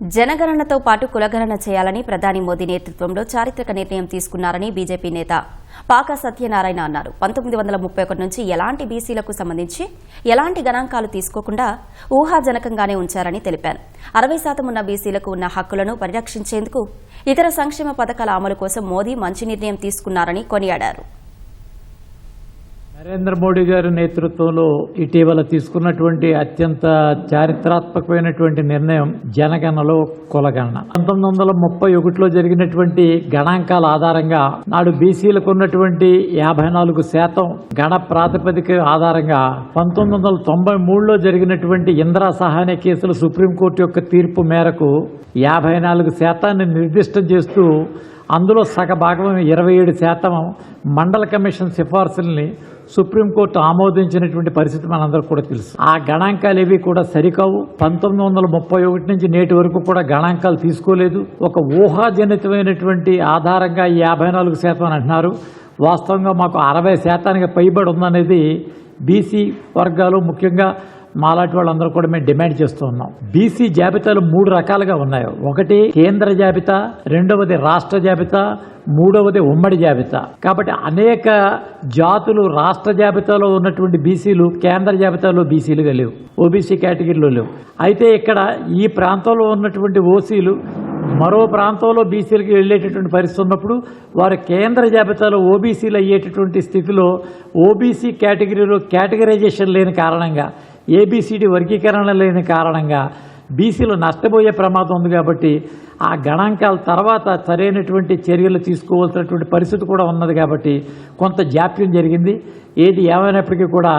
జనగణనతో పాటు కులగణన చేయాలని ప్రధాని మోదీ నేతృత్వంలో చారిత్రక నిర్ణయం తీసుకున్నారని బీజేపీ నేత పాక సత్యనారాయణ అన్నారు. పంతొమ్మిది వందల ముప్పై ఒకటి నుంచి ఎలాంటి బీసీలకు సంబంధించి ఎలాంటి గణాంకాలు తీసుకోకుండా ఊహాజనకంగానే ఉంచారని తెలిపారు. అరవై శాతం ఉన్న బీసీలకు ఉన్న హక్కులను పరిరక్షించేందుకు ఇతర సంక్షేమ పథకాల అమలు కోసం మోదీ మంచి నిర్ణయం తీసుకున్నారని కొనియాడారు. నరేంద్ర మోడీ గారి నేతృత్వంలో ఇటీవల తీసుకున్నటువంటి అత్యంత చారిత్రాత్మకమైనటువంటి నిర్ణయం జనగణలో కులగణన. పంతొమ్మిది వందల ముప్పై ఒకటిలో జరిగినటువంటి గణాంకాల ఆధారంగా నాడు బీసీలకు ఉన్నటువంటి యాభై నాలుగు శాతం గణ ప్రాతిపదిక ఆధారంగా పంతొమ్మిది వందల తొంభై మూడులో జరిగినటువంటి ఇందిరా సహాయ కేసులు సుప్రీంకోర్టు యొక్క తీర్పు మేరకు యాభై నాలుగు శాతాన్ని నిర్దిష్టం చేస్తూ అందులో సగ భాగం ఇరవై ఏడు శాతం మండల కమిషన్ సిఫార్సుల్ని సుప్రీంకోర్టు ఆమోదించినటువంటి పరిస్థితి మనందరికీ కూడా తెలుసు. ఆ గణాంకాలు ఏవి కూడా సరికావు. పంతొమ్మిది వందల ముప్పై ఒకటి నుంచి నేటి వరకు కూడా గణాంకాలు తీసుకోలేదు. ఒక ఊహాజనితమైనటువంటి ఆధారంగా యాభై నాలుగు శాతం అని అంటున్నారు. వాస్తవంగా మాకు అరవై శాతానికి పైబడి ఉందనేది బీసీ వర్గాలు ముఖ్యంగా మాలాంటి వాళ్ళందరూ కూడా మేము డిమాండ్ చేస్తూ ఉన్నాం. బీసీ జాబితాలు మూడు రకాలుగా ఉన్నాయి. ఒకటి కేంద్ర జాబితా రెండవది రాష్ట్ర జాబితా మూడవది ఉమ్మడి జాబితా. కాబట్టి అనేక జాతులు రాష్ట్ర జాబితాలో ఉన్నటువంటి బీసీలు కేంద్ర జాబితాలో బీసీలుగా లేవు. ఓబీసీ కేటగిరీలో లేవు. అయితే ఇక్కడ ఈ ప్రాంతంలో ఉన్నటువంటి ఓసీలు మరో ప్రాంతంలో బీసీలకు వెళ్ళేటటువంటి పరిస్థితి ఉన్నప్పుడు వారు కేంద్ర జాబితాలో ఓబీసీలు అయ్యేటటువంటి స్థితిలో ఓబీసీ కేటగిరీలో కేటగరైజేషన్ లేని కారణంగా ఏబిసిడి వర్గీకరణ లేని కారణంగా బీసీలు నష్టపోయే ప్రమాదం ఉంది కాబట్టి ఆ గణాంకాల తర్వాత సరైనటువంటి చర్యలు తీసుకోవాల్సినటువంటి పరిస్థితి కూడా ఉన్నది కాబట్టి కొంత జాప్యం జరిగింది. ఏది ఏమైనప్పటికీ కూడా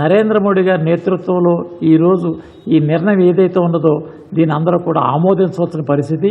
నరేంద్ర మోడీ గారి నేతృత్వంలో ఈరోజు ఈ నిర్ణయం ఏదైతే ఉన్నదో దీని అందరూ కూడా ఆమోదించవలసిన పరిస్థితి.